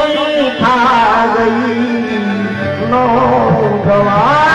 કોઈ થા ગઈ નો ગવા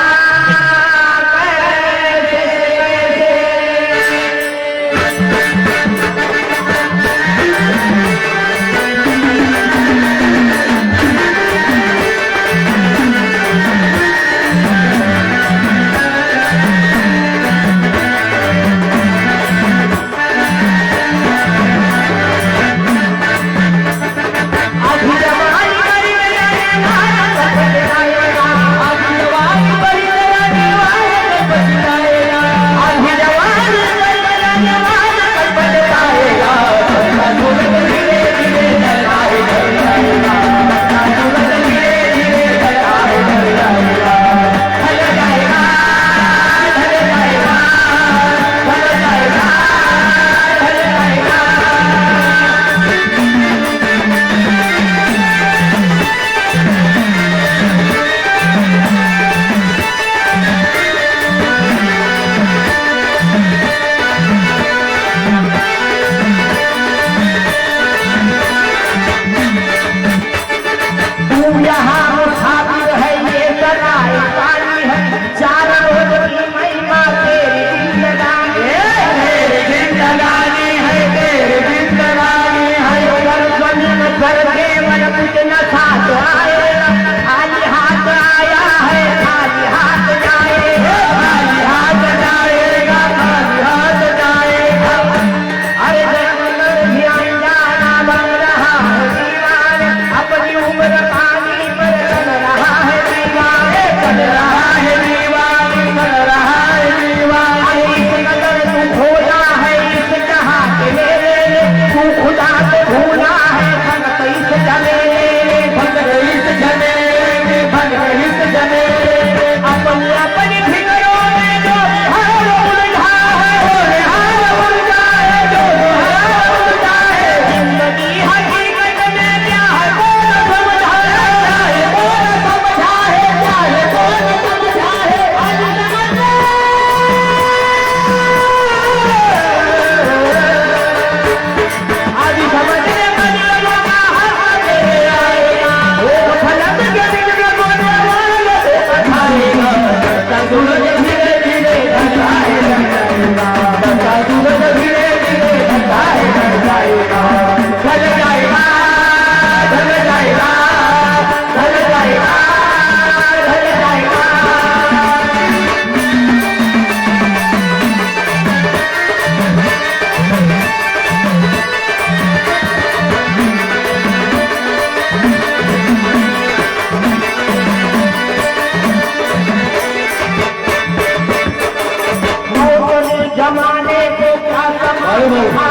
不怕。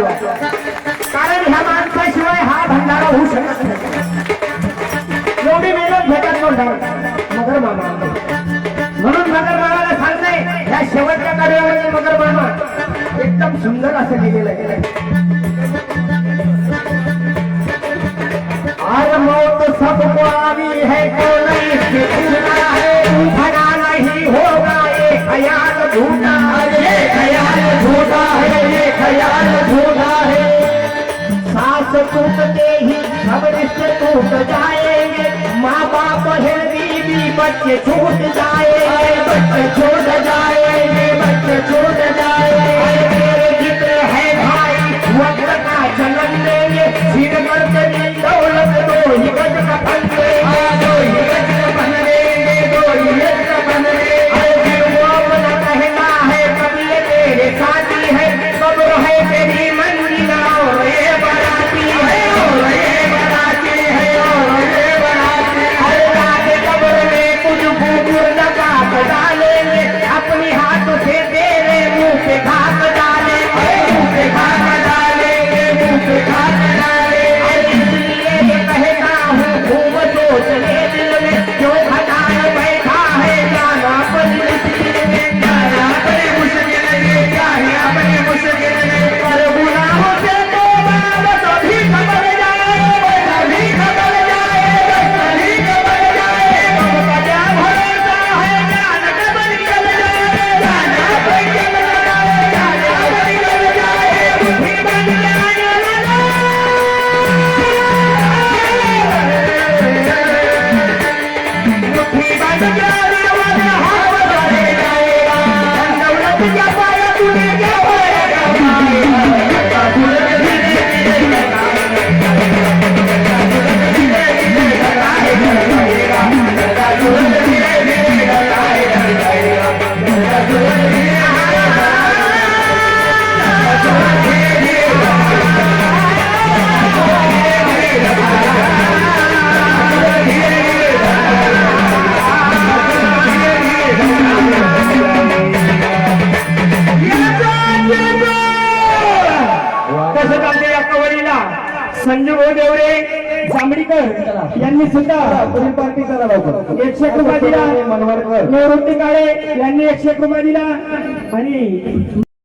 शिवाय. कारण ह्या माणसाशिवाय हा भंडारा होऊ शकत नाही. एवढी मेहनत भेटत नव्हता. मगर मामा. म्हणून मगर मामाला सांगते शेवटच्या कार्यामध्ये मगर मामा. एकदम सुंदर असं लिहिलेलं आहे. मौत है है भरा नहीं होगा ये खयाल झूठा छूट जाएंगे माँ बाप है बीवी बच्चे छूट जाएंगे बच्चे छूट जाए। Thank you. संजू भाऊ देवरे जांभडीकर यांनी सुद्धा पुढील पार्टी करा लवकर. एकशे एक रुपये दिला. मनवरकर निवृत्ती काळे यांनी एकशे एक दिला. आणि